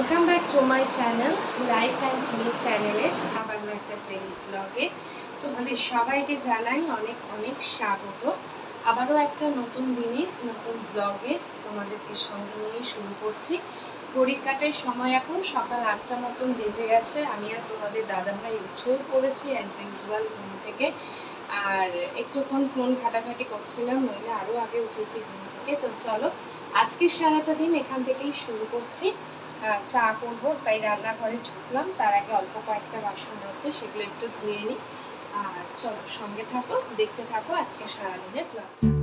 Welcome back to my channel life and me চ্যানেলে আবারও একটা ট্রেনিং ব্লগে তোমাদের সবাইকে জানাই অনেক অনেক স্বাগত। আবারও একটা নতুন দিনে, নতুন ব্লগে তোমাদেরকে সঙ্গে নিয়ে শুরু করছি। ঘড়ির কাটায় সময় এখন, সকাল আটটা মতন বেজে গেছে। আমি আর তোমাদের দাদাভাই উঠেও পড়েছি অ্যাজ ইউজুয়াল ঘুম থেকে। আর একটুক্ষণ ফোন ঘাটাঘাটি করছিলাম, নইলে আরও আগে উঠেছি ঘুম থেকে। তো চলো, আজকের সারাটা দিন এখান থেকেই শুরু করছি। চা করব, তাই রান্নাঘরে ঢুকলাম। তার আগে অল্প কয়েকটা বাসন আছে, সেগুলো একটু ধুয়ে নিই আর চলো, সঙ্গে থাকো, দেখতে থাকো আজকে সারাদিনের ব্লগ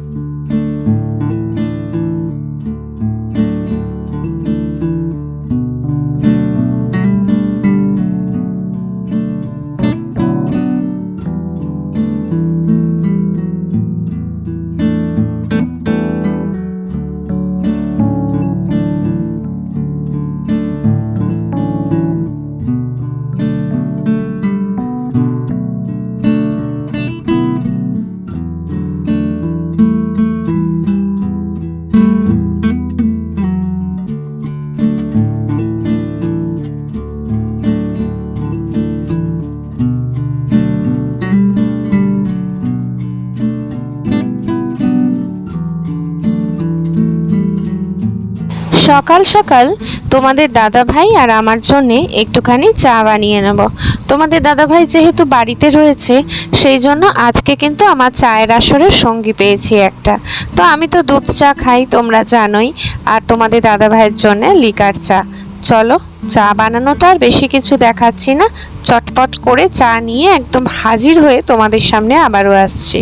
সকাল সকাল তোমাদের দাদা ভাই আর আমার জন্য একটুখানি চা বানিয়ে নেব। তোমাদের দাদা ভাই যেহেতু বাড়িতে রয়েছে, সেই জন্য আজকে কিন্তু আমার চায়ের আসরের সঙ্গী পেয়েছি একটা। তো আমি তো দুধ চা খাই, তোমরা জানোই, আর তোমাদের দাদা ভাইয়ের জন্য লিকার চা। চলো, চা বানানোটা আর বেশি কিছু দেখাচ্ছি না। চটপট করে চা নিয়ে একদম হাজির হয়ে তোমাদের সামনে আবারও আসছি।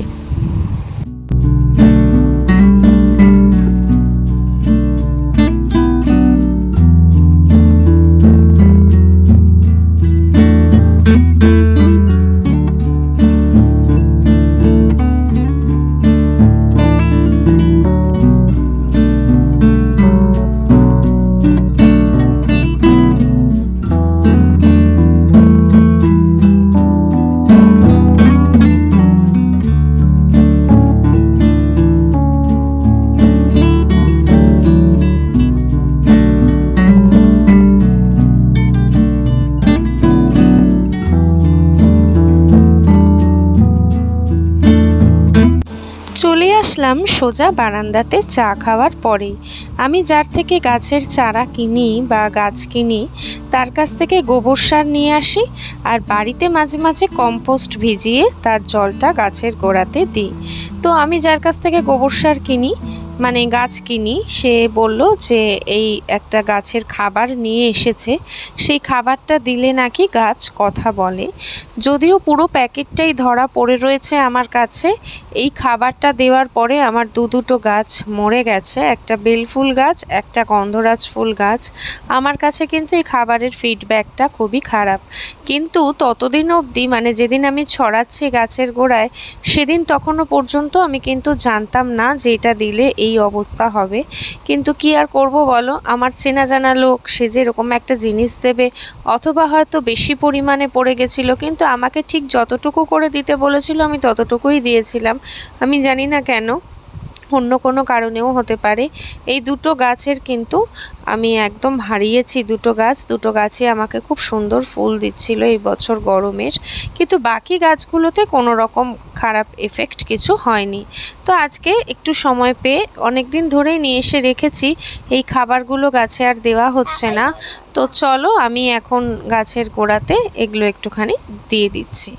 আসলাম সোজা বারান্দাতে চা খাওয়ার পরে আমি যার থেকে গাছের চারা কিনি বা গাছ কিনি, তার কাছ থেকে গোবর সার নিয়ে আসি আর বাড়িতে মাঝে মাঝে কম্পোস্ট ভিজিয়ে তার জলটা গাছের গোড়াতে দিই। তো আমি যার কাছ থেকে গোবর সার কিনি মানে গাছ কিনি, সে বলল যে এই একটা গাছের খাবার নিয়ে এসেছে। সেই খাবারটা দিলে নাকি গাছ কথা বলে। যদিও পুরো প্যাকেটটাই ধরা পড়ে রয়েছে আমার কাছে, এই খাবারটা দেওয়ার পরে আমার দু দুটো গাছ মরে গেছে, একটা বেলফুল গাছ, একটা গন্ধরাজ ফুল গাছ। আমার কাছে কিন্তু এই খাবারের ফিডব্যাকটা খুবই খারাপ। কিন্তু ততদিন অবধি মানে যেদিন আমি ছড়াচ্ছি গাছের গোড়ায়, সেদিন তখনও পর্যন্ত আমি কিন্তু জানতাম না যে এটা দিলে এই অবস্থা হবে। কিন্তু কি আর করব বলো? আমার চেনা জানা লোক, সে যেরকম একটা জিনিস দেবে, অথবা হয়তো বেশি পরিমাণে পড়ে গেছিল, কিন্তু আমাকে ঠিক যতটুকু করে দিতে বলেছিল, আমি ততটুকুই দিয়েছিলাম। আমি জানি না কেন। অন্য কোনো কারণেও হতে পারে। এই দুটো গাছের কিন্তু আমি একদম হারিয়েছি দুটো গাছ। দুটো গাছে আমাকে খুব সুন্দর ফুল দিচ্ছিল এই বছর গরমের। কিন্তু বাকি গাছগুলোতে কোনো রকম খারাপ এফেক্ট কিছু হয়নি। তো আজকে একটু সময় পেয়ে অনেক দিন ধরেই নিয়ে এসে রেখেছি। এই খাবারগুলো গাছে আর দেওয়া হচ্ছে না। তো চলো আমি এখন গাছের গোড়াতে এগুলো একটুখানি দিয়ে দিচ্ছি।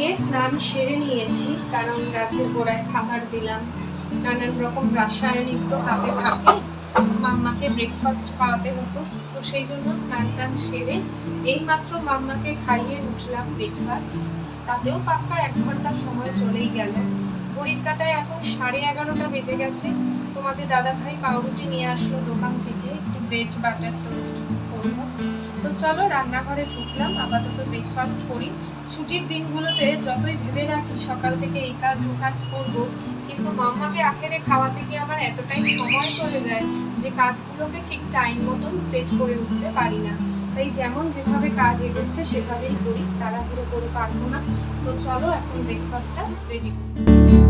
দিয়ে স্নান সেরে নিয়েছি, কারণ গাছের গোড়ায় খাবার দিলাম। নানান রকম রাসায়নিক তো হাতে থাকে। মাম্মাকে ব্রেকফাস্ট খাওয়াতে হতো, তো সেই জন্য স্নান টান সেরে এইমাত্র মাম্মাকে খাইয়ে উঠলাম ব্রেকফাস্ট তাতেও পাক্কা এক ঘণ্টা সময় চলেই গেল। ঘড়ির কাটায় এখন সাড়ে এগারোটা বেজে গেছে। তোমাদের দাদা ভাই পাউরুটি নিয়ে আসলো দোকান থেকে, একটু ব্রেড বাটার টোস্ট করব তো চলো, রান্নাঘরে ঢুকলাম, আপাতত ব্রেকফাস্ট করি। ছুটির দিনগুলোতে যতই ভেবে রাখি, সকাল থেকে এই কাজ, ও কাজ করব, কিন্তু মাম্মাকে আখেরে খাওয়াতে গিয়ে আমার এতটাই সময় চলে যায় যে কাজগুলোকে ঠিক টাইম মতন সেট করে উঠতে পারি না। তাই যেমন যেভাবে কাজ এগোচ্ছে, সেভাবেই করি, তাড়াহুড়ো করে পারব না। তো চলো, এখন ব্রেকফাস্টটা রেডি করি।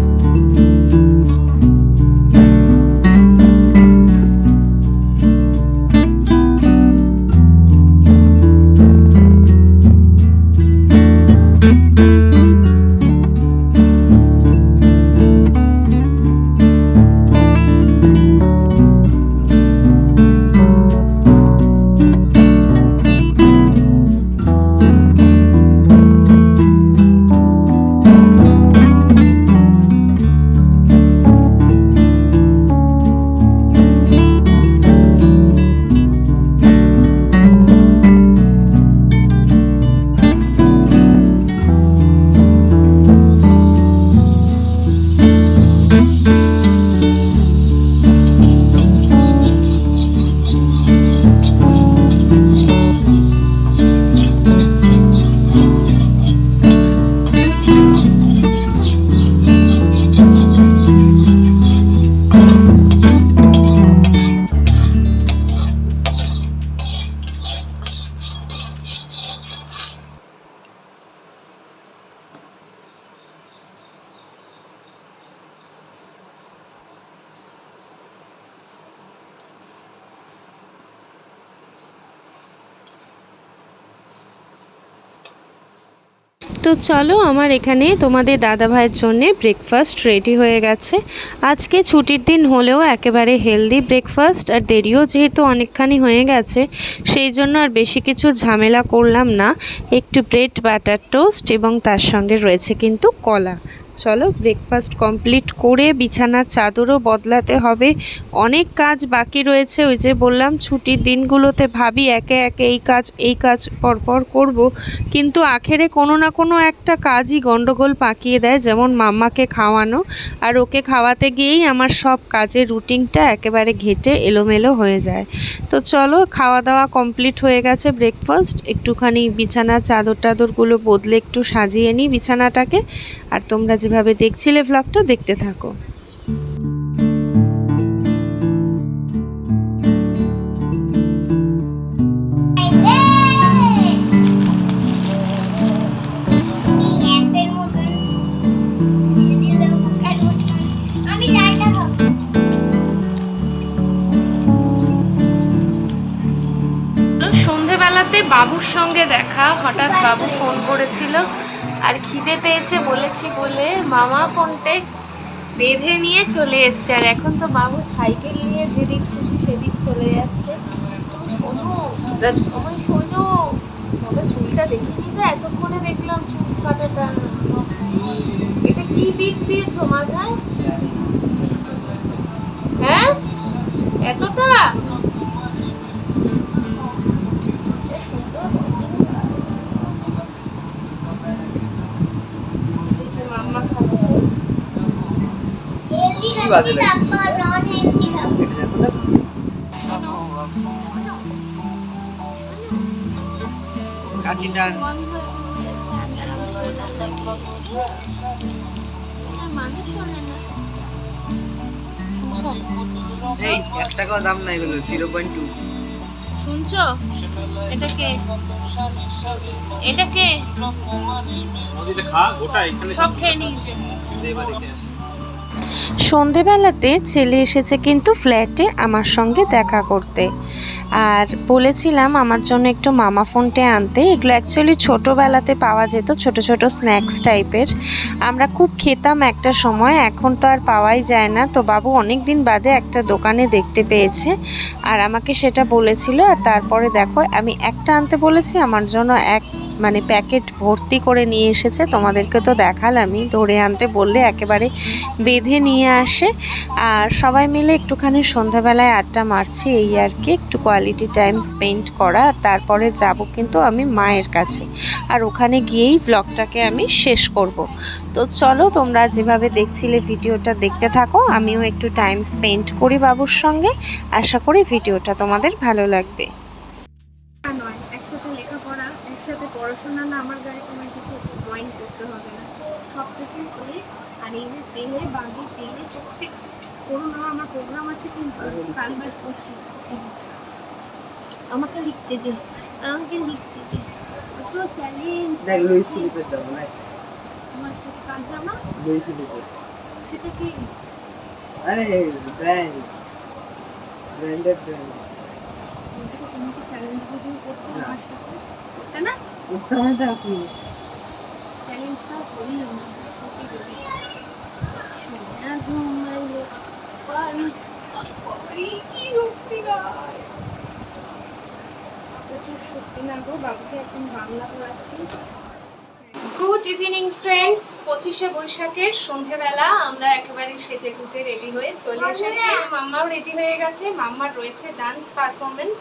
তো চলো আমার এখানে তোমাদের দাদা ভাইয়ের জন্যে ব্রেকফাস্ট রেডি হয়ে গেছে। আজকে ছুটির দিন হলেও একেবারে হেলদি ব্রেকফাস্ট আর দেরিও যেহেতু অনেকখানি হয়ে গেছে, সেই জন্য আর বেশি কিছু ঝামেলা করলাম না। একটু ব্রেড বাটার টোস্ট এবং তার সঙ্গে রয়েছে কিন্তু কলা। চলো ব্রেকফাস্ট কমপ্লিট করে বিছানার চাদরও বদলাতে হবে। অনেক কাজ বাকি রয়েছে, ওই যে বললাম ছুটির দিনগুলোতে ভাবি একে একে এই কাজ এই কাজ পরপর করব। কিন্তু আখেরে কোনো না কোনো একটা কাজই গন্ডগোল পাকিয়ে দেয়, যেমন মাম্মাকে খাওয়ানো। আর ওকে খাওয়াতে গিয়েই আমার সব কাজের রুটিনটা একেবারে ঘেটে এলোমেলো হয়ে যায়। তো চলো খাওয়া দাওয়া কমপ্লিট হয়ে গেছে ব্রেকফাস্ট একটুখানি বিছানার চাদর টাদরগুলো বদলে একটু সাজিয়ে নিই বিছানাটাকে। আর তোমরা যেভাবে দেখছিলে ভ্লগটা দেখতে থাকো। বাবুর সঙ্গে দেখা হঠাৎ বাবু ফোন করেছিল। আর খিদে পেয়েছে বলেছি বলে মামা ফোনটে বেঁধে নিয়ে চলে এসছে। আর এখন তো বাবু সাইকেল নিয়ে যেদিক খুশি সেদিক চলে যাচ্ছে। তুমি শোনো আমি শোনো। বাবা চুলটা দেখিনি তো এতক্ষণে দেখলাম চুল কাটাটা। এটা কি বিট দিয়েছ মাথায়? হ্যাঁ? এতটা? শোনে না শুনছো এই এক টাকাও দাম নাই এগুলো জিরো পয়েন্ট টু শুনছো? এটা কে? এটা কে? খা গোটা এখানে সব খেয়ে নিয়েছে। সন্ধেবেলাতে ছেলে এসেছে কিন্তু ফ্ল্যাটে আমার সঙ্গে দেখা করতে। আর বলেছিলাম আমার জন্য একটু মামা ফোনটে আনতে। এগুলো অ্যাকচুয়ালি ছোটোবেলাতে পাওয়া যেত, ছোট ছোট স্ন্যাক্স টাইপের আমরা খুব খেতাম একটা সময়, এখন তো আর পাওয়াই যায় না। তো বাবু অনেক দিন বাদে একটা দোকানে দেখতে পেয়েছে আর আমাকে সেটা বলেছিল। আর তারপরে দেখো, আমি একটা আনতে বলেছি, আমার জন্য এক মানে প্যাকেট ভর্তি করে নিয়ে এসেছে। তোমাদেরকে তো দেখালামই, ধরে আনতে বললে একেবারে বেঁধে নিয়ে আসে। আর সবাই মিলে একটুখানি সন্ধ্যাবেলায় আড্ডা মারছি এই আর কি, একটু কোয়ালিটি টাইম স্পেন্ড করা। তারপরে যাব কিন্তু আমি মায়ের কাছে। আর ওখানে গিয়েই ব্লগটাকে আমি শেষ করব। তো চলো তোমরা যেভাবে দেখছিলে ভিডিওটা দেখতে থাকো, আমিও একটু টাইম স্পেন্ড করি বাবুর সঙ্গে। আশা করি ভিডিওটা তোমাদের ভালো লাগবে। নয় আমার গায়ে কোনো কিছু ড্রয়িং করতে হবে না। সব কিছুই করি, আর এই যে পেলে বাঁধি পেলে চোখতে করো না আমার প্রোগ্রাম আছে কিন্তু কাল বা পরশু যে। আমাকে লিখতে দে আমাকে লিখতে দে তো চ্যালেঞ্জ দেখ লুইস ফিলিপের না? আমার সাথে জামা? লুইস ফিলিপের সেটা কি? আরে ব্র্যান্ড ব্র্যান্ডেড ব্র্যান্ড তোমাকে চ্যালেঞ্জ করতে না। আমার সাথে। করতে না। চ্যালেঞ্জটা করি সোনা ঘুমালো পারি পারি কি শক্তি গায় প্রচুর পড়াচ্ছি গুড ইভিনিং ফ্রেন্ডস পঁচিশে বৈশাখের সন্ধেবেলা আমরা একেবারে সেজে গুজে রেডি হয়ে চলে এসেছি। মাম্মাও রেডি হয়ে গেছে। মাম্মার রয়েছে ডান্স পারফরমেন্স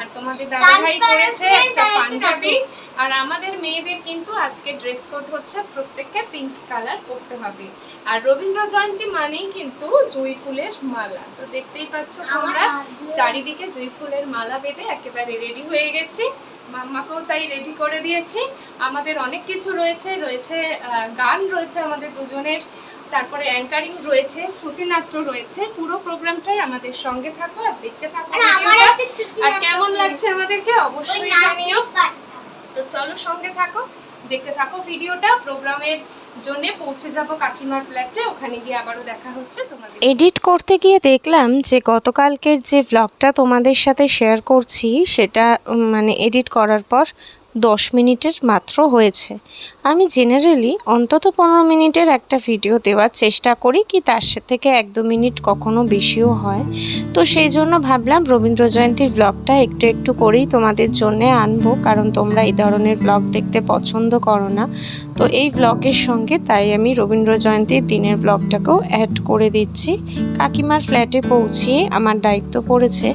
আর তোমাদের দাদাভাই performance একটা পাঞ্জাবি। আর আমাদের মেয়েদের কিন্তু আজকে ড্রেস কোড হচ্ছে প্রত্যেককে পিঙ্ক কালার করতে হবে। আর রবীন্দ্র জয়ন্তী মানেই কিন্তু জুঁই ফুলের মালা। তো দেখতেই পাচ্ছ তোমরা চারিদিকে জুঁই ফুলের মালা বেঁধে একেবারে রেডি হয়ে গেছি। মাম্মাকেও তাই রেডি করে দিয়েছি। আমাদের অনেক কিছু রয়েছে রয়েছে গান রয়েছে আমাদের দুজনের। তারপরে অ্যাঙ্কারিং রয়েছে শ্রুতিনাট্য রয়েছে পুরো প্রোগ্রামটাই আমাদের সঙ্গে থাকো আর দেখতে থাকো আর কেমন লাগছে আমাদেরকে অবশ্যই জানিও। তো চলো সঙ্গে থাকো দেখতে থাকো ভিডিওটা প্রোগ্রামের জন্য পৌঁছে যাব কাকিমার ফ্ল্যাটে ওখানে গিয়ে আবারও দেখা হচ্ছে তোমাদের এডিট করতে গিয়ে দেখলাম যে গতকালকের যে ব্লগটা তোমাদের সাথে শেয়ার করছি সেটা মানে এডিট করার পর দশ মিনিটের মাত্র হয়েছে। আমি জেনারেলি অন্তত পনেরো মিনিটের একটা ভিডিও দেওয়ার চেষ্টা করি কি তার থেকে এক দু মিনিট কখনো বেশিও হয়। তো সেই জন্য ভাবলাম রবীন্দ্র জয়ন্তীর ব্লগটা একটু একটু করেই তোমাদের জন্যে আনব, কারণ তোমরা এই ধরনের ব্লগ দেখতে পছন্দ করো না। তো এই ব্লগের সঙ্গে তাই আমি রবীন্দ্র জয়ন্তীর দিনের ব্লগটাকেও অ্যাড করে দিচ্ছি। কাকিমার ফ্ল্যাটে পৌঁছিয়ে আমার দায়িত্ব পড়েছে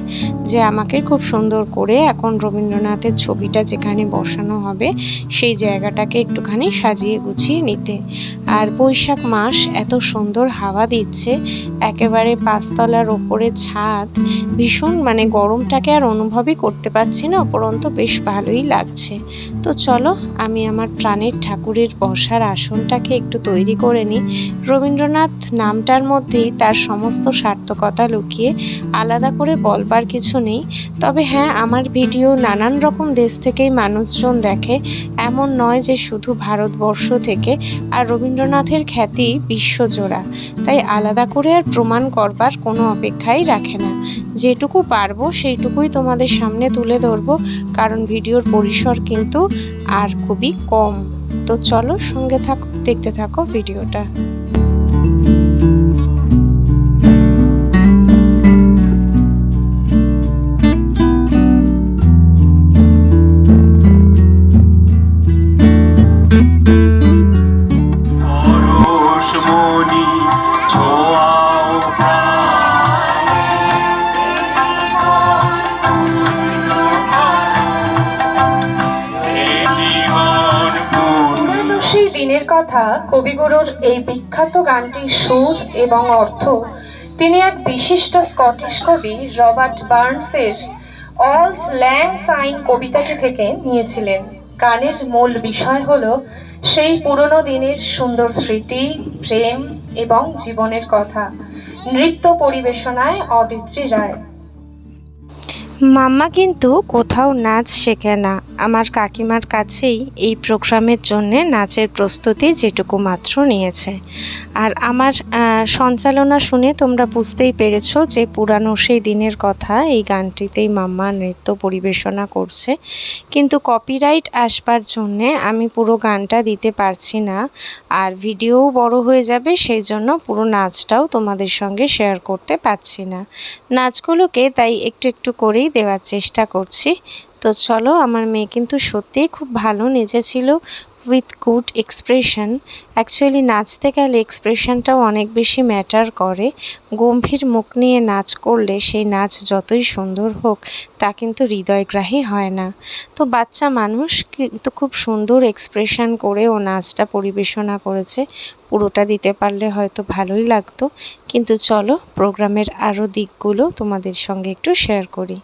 যে আমাকে খুব সুন্দর করে এখন রবীন্দ্রনাথের ছবিটা যেখানে বসানো হবে, সেই জায়গাটাকে একটুখানি সাজিয়ে গুছিয়ে নিতে। আর বৈশাখ মাস এত সুন্দর হাওয়া দিচ্ছে, একেবারে পাঁচতলার ওপরে ছাদ, ভীষণ মানে গরমটাকে আর অনুভবই করতে পারছি না উপরন্ত বেশ ভালোই লাগছে। তো চলো আমি আমার প্রাণের ঠাকুরের বসার আসনটাকে একটু তৈরি করে নিই। রবীন্দ্রনাথ নামটার মধ্যেই তার সমস্ত সার্থকতা লুকিয়ে আলাদা করে বলবার কিছু নেই। তবে হ্যাঁ আমার ভিডিও নানান রকম দেশ থেকেই মানুষজন দেখে। এমন নয় যে শুধু ভারতবর্ষ থেকে। আর রবীন্দ্রনাথের খ্যাতি বিশ্বজোড়া। তাই আলাদা করে আর প্রমাণ করবার কোনো অপেক্ষাই রাখে না। যেটুকু পারব সেইটুকুই তোমাদের সামনে তুলে ধরবো। কারণ ভিডিওর পরিসর কিন্তু আর খুবই কম। তো চলো সঙ্গে থাকো দেখতে থাকো ভিডিওটা সেই দিনের কথা কবিগুরুর এই বিখ্যাত গানটির সুর এবং অর্থ। তিনি এক বিশিষ্ট স্কটিশ কবি, রবার্ট বার্নসের অল ল্যাং সাইন কবিতাটি থেকে নিয়েছিলেন। গানের মূল বিষয় হল সেই পুরনো দিনের সুন্দর স্মৃতি, প্রেম এবং জীবনের কথা। নৃত্য পরিবেশনায় অদিত্রী রায়। মাম্মা কিন্তু কোথাও নাচ শেখে না। আমার কাকিমার কাছেই এই প্রোগ্রামের জন্যে নাচের প্রস্তুতি যেটুকু মাত্র নিয়েছে। আর আমার সঞ্চালনা শুনে তোমরা বুঝতেই পেরেছ যে পুরানো সেই দিনের কথা, এই গানটিতেই মাম্মা নৃত্য পরিবেশনা করছে। কিন্তু কপিরাইট আসবার জন্যে আমি পুরো গানটা দিতে পারছি না। আর ভিডিওও বড় হয়ে যাবে, সেই জন্য পুরো নাচটাও তোমাদের সঙ্গে শেয়ার করতে পারছি না। নাচগুলোকে তাই একটু একটু করেই দেওয়ার চেষ্টা করছি। তো চলো, আমার মেয়ে কিন্তু সত্যিই খুব ভালো নেচেছিল উইথ গুড এক্সপ্রেশন অ্যাকচুয়ালি নাচতে গেলে এক্সপ্রেশনটাও অনেক বেশি ম্যাটার করে। গম্ভীর মুখ নিয়ে নাচ করলে সেই নাচ যতই সুন্দর হোক, তা কিন্তু হৃদয়গ্রাহী হয় না। তো বাচ্চা মানুষ কিন্তু খুব সুন্দর এক্সপ্রেশন করে ও নাচটা পরিবেশনা করেছে। পুরোটা দিতে পারলে হয়তো ভালোই লাগতো। কিন্তু চলো প্রোগ্রামের আরও দিকগুলো তোমাদের সঙ্গে একটু শেয়ার করি।